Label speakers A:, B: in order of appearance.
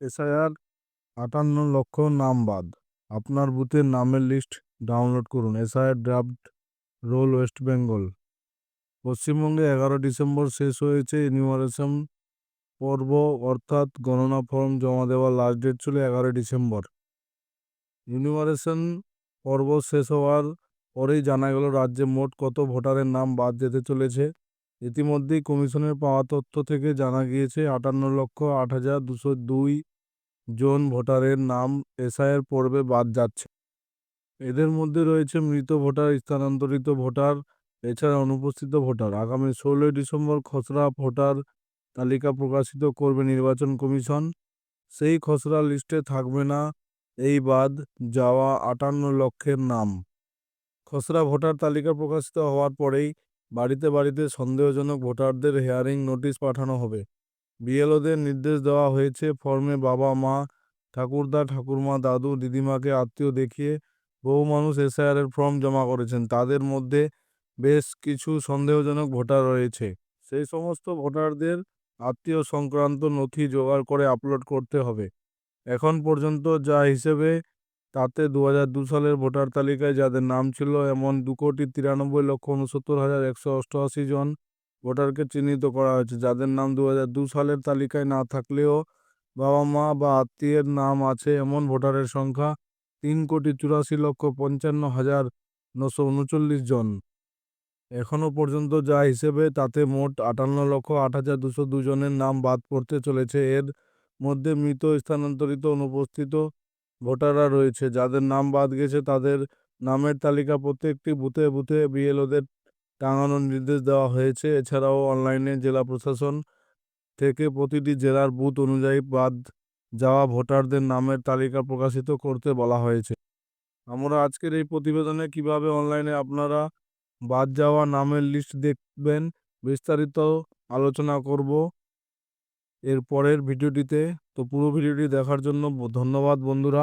A: SIR আটান্ন লক্ষ নাম বাদ। আপনার বুথের নামের লিস্ট ডাউনলোড করুন। SIR draft roll West Bengal. পশ্চিমবঙ্গে এগারো ডিসেম্বর শেষ হয়েছে ইনিউমারেশন পর্ব, অর্থাৎ গণনা ফর্ম জমা দেওয়ার লাস্ট ডেট ছিল এগারোই ডিসেম্বর। ইউনিমারেশন পর্ব শেষ হওয়ার পরেই জানা গেল রাজ্যে মোট কত ভোটারের নাম বাদ যেতে চলেছে। ইতিমধ্যেই কমিশনের পাওয়া তথ্য থেকে জানা গিয়েছে, আটান্ন লক্ষ আট হাজার দুশো দুই জন ভোটারের নাম এসআইয়ের পর্বে বাদ যাচ্ছে। এদের মধ্যে রয়েছে মৃত ভোটার, স্থানান্তরিত ভোটার, এছাড়া অনুপস্থিত ভোটার। আগামী ষোলোই ডিসেম্বর খসড়া ভোটার তালিকা প্রকাশিত করবে নির্বাচন কমিশন। সেই খসড়া লিস্টে থাকবে না, এই বাদ যাওয়া আটান্ন লক্ষের নাম। খসড়া ভোটার তালিকা প্রকাশিত হওয়ার পরেই বাড়িতে বাড়িতে সন্দেহজনক ভোটারদের হেয়ারিং নোটিশ পাঠানো হবে। বিএলওদের নির্দেশ দেওয়া হয়েছে ফর্মে বাবা, মা, ঠাকুরদা, ঠাকুরমা, দাদু, দিদিমাকে আত্মীয় দেখিয়ে বহু মানুষ এসআইআরের ফর্ম জমা করেছেন। তাদের মধ্যে বেশ কিছু সন্দেহজনক ভোটার রয়েছে। সেই সমস্ত ভোটারদের আত্মীয় সংক্রান্ত নথি জোগাড় করে আপলোড করতে হবে। এখন পর্যন্ত যা হিসেবে তাতে দু সালের ভোটার তালিকায় যাদের নাম ছিল এমন দু কোটি তিরানব্বই লক্ষ উনসত্তর হাজার একশো অষ্টআশি জন ভোটারকে চিহ্নিত করা হয়েছে, যাদের নাম দু সালের তালিকায় না থাকলেও বাবা মা বা আত্মীয়ের নাম আছে এমন ভোটারের সংখ্যা তিন কোটি চুরাশি লক্ষ পঞ্চান্ন হাজার নশো উনচল্লিশ জন। এখনও পর্যন্ত যা হিসেবে তাতে মোট আটান্ন লক্ষ আট হাজার দুশো দুজনের নাম বাদ পড়তে চলেছে। এর মধ্যে মৃত স্থানান্তরিত অনুপস্থিত ভোটাররা রয়েছে। যাদের নাম বাদ গেছে, তাদের নামের তালিকা প্রত্যেকটি বুথে বুথে বিএলওদের টাঙানোর নির্দেশ দেওয়া হয়েছে। এছাড়াও অনলাইনে জেলা প্রশাসন থেকে প্রতিটি জেলার বুথ অনুযায়ী বাদ যাওয়া ভোটারদের নামের তালিকা প্রকাশিত করতে বলা হয়েছে। আমরা আজকের এই প্রতিবেদনে কীভাবে অনলাইনে আপনারা বাদ যাওয়া নামের লিস্ট দেখবেন, বিস্তারিত আলোচনা করব। এর পরের ভিডিওটিতে তো পুরো ভিডিওটি দেখার জন্য ধন্যবাদ বন্ধুরা।